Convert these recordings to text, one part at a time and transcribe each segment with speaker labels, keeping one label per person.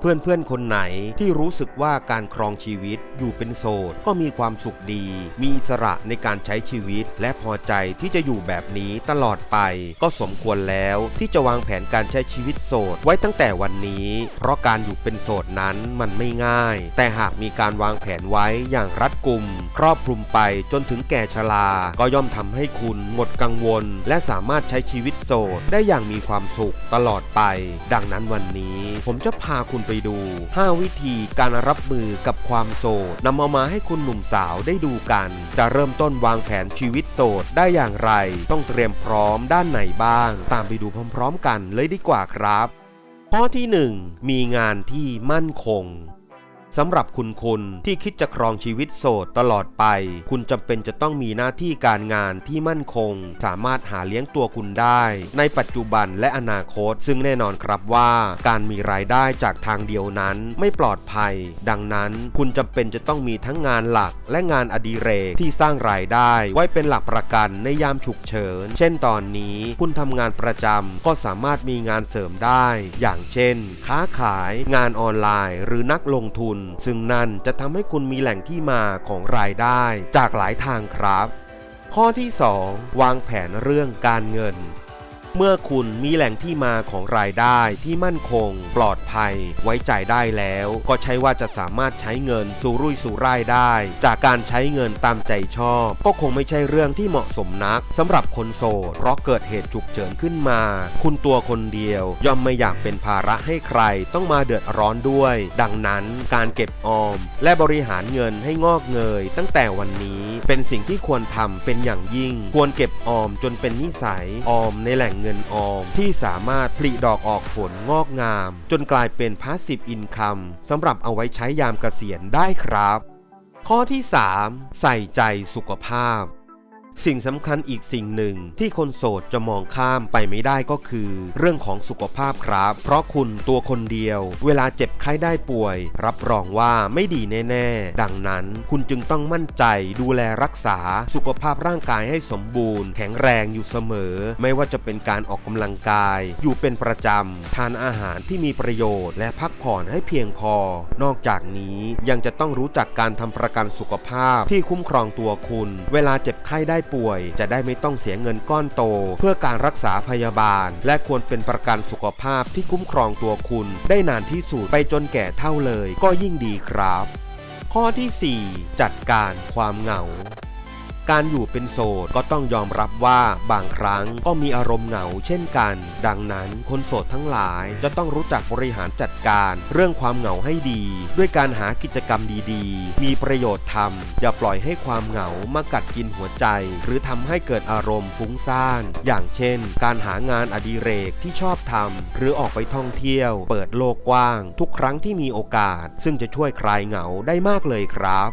Speaker 1: เพื่อนๆ คนไหนที่รู้สึกว่าการครองชีวิตอยู่เป็นโสดก็มีความสุขดี มีอิสระในการใช้ชีวิต และพอใจที่จะอยู่แบบนี้ตลอดไป ก็สมควรแล้วที่จะวางแผนการใช้ชีวิตโสดไว้ตั้งแต่วันนี้ เพราะการอยู่เป็นโสดนั้นมันไม่ง่าย แต่หากมีการวางแผนไว้อย่างรัดกุม ครอบคลุมไปจนถึงแก่ชราก็ย่อมทำให้คุณหมดกังวล และสามารถใช้ชีวิตโสดได้อย่างมีความสุขตลอดไป ดังนั้นวันนี้ผมจะพาคุณไปดู 5 วิธีการรับมือกับความโสดนำเอามาให้คุณหนุ่มสาวได้ดูกัน จะเริ่มต้นวางแผนชีวิตโสดได้อย่างไร ต้องเตรียมพร้อมด้านไหนบ้าง ตามไปดูพร้อม ๆ กันเลยดีกว่าครับ ข้อที่ 1 มีงานที่มั่นคง สำหรับคุณคุณที่คิดจะครองชีวิตโสดตลอดไป คุณจำเป็นจะต้องมีหน้าที่การงานที่มั่นคง สามารถหาเลี้ยงตัวคุณได้ ในปัจจุบันและอนาคต ซึ่งแน่นอนครับว่าการมีรายได้จากทางเดียวนั้นไม่ปลอดภัย ดังนั้นคุณจำเป็นจะต้องมีทั้งงานหลักและงานอดิเรกที่สร้างรายได้ ไว้เป็นหลักประกันในยามฉุกเฉิน เช่นตอนนี้คุณทำงานประจำก็สามารถมีงานเสริมได้ อย่างเช่น ค้าขาย งานออนไลน์ หรือนักลงทุนซึ่งนั่นจะทำให้คุณมีแหล่งที่มาของรายได้จากหลายทางครับ ข้อที่ 2 วางแผนเรื่องการเงิน เมื่อคุณมีแหล่งที่มาของรายได้ที่มั่นคง ปลอดภัย ไว้ใจได้แล้ว ก็ใช่ว่าจะสามารถใช้เงินสู่รุ่ยสู่ร่ายได้ จากการใช้เงินตามใจชอบ ก็คงไม่ใช่เรื่องที่เหมาะสมนักสำหรับคนโสดเพราะเกิดเหตุฉุกเฉินขึ้นมา คุณตัวคนเดียว ย่อมไม่อยากเป็นภาระให้ใครต้องมาเดือดร้อนด้วย ดังนั้นการเก็บออม และบริหารเงินให้งอกเงย ตั้งแต่วันนี้เป็นสิ่งที่ควรทำเป็นอย่างยิ่ง ควรเก็บออมจนเป็นนิสัยออมในแหล่งเงินออม ที่สามารถผลิดอกออกผลงอกงาม จนกลายเป็นพาสซีฟอินคัมสำหรับเอาไว้ใช้ยามเกษียณได้ครับ ข้อที่ 3 ใส่ใจสุขภาพ สิ่งสำคัญอีกสิ่งหนึ่งที่คนโสดจะมองข้ามไปไม่ได้ก็คือ เรื่องของสุขภาพครับ เพราะคุณตัวคนเดียว เวลาเจ็บไข้ได้ป่วย รับรองว่าไม่ดีแน่ ๆ ดังนั้นคุณจึงต้องมั่นใจดูแลรักษาสุขภาพร่างกายให้สมบูรณ์ แข็งแรงอยู่เสมอ ไม่ว่าจะเป็นการออกกำลังกาย อยู่เป็นประจำทานอาหารที่มีประโยชน์ และพักผ่อนให้เพียงพอ นอกจากนี้ยังจะต้องรู้จักการทำประกันสุขภาพที่คุ้มครองตัวคุณ เวลาเจ็บไข้ได้ป่วย จะได้ไม่ต้องเสียเงินก้อนโต เพื่อการรักษาพยาบาล และควรเป็นประกันสุขภาพที่คุ้มครองตัวคุณ ได้นานที่สุดไปจนแก่เท่าเลย ก็ยิ่งดีครับ ข้อที่ 4 จัดการความเหงา การอยู่เป็นโสดก็ต้องยอมรับว่าบางครั้งก็มีอารมณ์เหงาเช่นกัน ดังนั้นคนโสดทั้งหลายจะต้องรู้จักบริหารจัดการเรื่องความเหงาให้ดี ด้วยการหากิจกรรมดีๆ มีประโยชน์ทำอย่าปล่อยให้ความเหงามากัดกินหัวใจ หรือทำให้เกิดอารมณ์ฟุ้งซ่านอย่างเช่น การหางานอดิเรกที่ชอบทำหรือออกไปท่องเที่ยว เปิดโลกกว้าง ทุกครั้งที่มีโอกาส ซึ่งจะช่วยคลายเหงาได้มากเลยครับ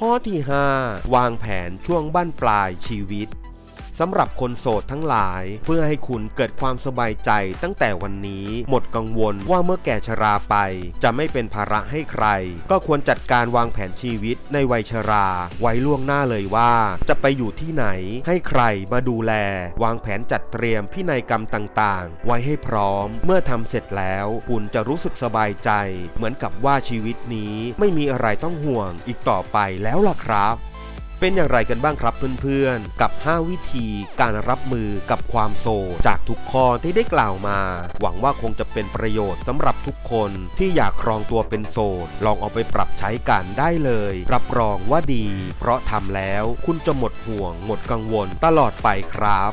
Speaker 1: ข้อที่ 5 วางแผนช่วงบั้นปลายชีวิต สำหรับคนโสดทั้งหลาย เพื่อให้คุณเกิดความสบายใจตั้งแต่วันนี้หมดกังวลว่าเมื่อแก่ชราไป จะไม่เป็นภาระให้ใคร ก็ควรจัดการวางแผนชีวิตในวัยชรา ไว้ล่วงหน้าเลยว่า จะไปอยู่ที่ไหน ให้ใครมาดูแล วางแผนจัดเตรียมพินัยกรรมต่างๆ ไว้ให้พร้อม เมื่อทำเสร็จแล้ว คุณจะรู้สึกสบายใจ เหมือนกับว่าชีวิตนี้ไม่มีอะไรต้องห่วงอีกต่อไปแล้วล่ะครับ เป็นอย่างไรกันบ้างครับเพื่อนๆ กับ 5 วิธีการรับมือกับความโศกจากทุกข้อที่ได้กล่าวมา หวังว่าคงจะเป็นประโยชน์สำหรับทุกคนที่อยากครองตัวเป็นโสดลองเอาไปปรับใช้กันได้เลย รับรองว่าดี เพราะทำแล้วคุณจะหมดห่วง หมดกังวลตลอดไปครับ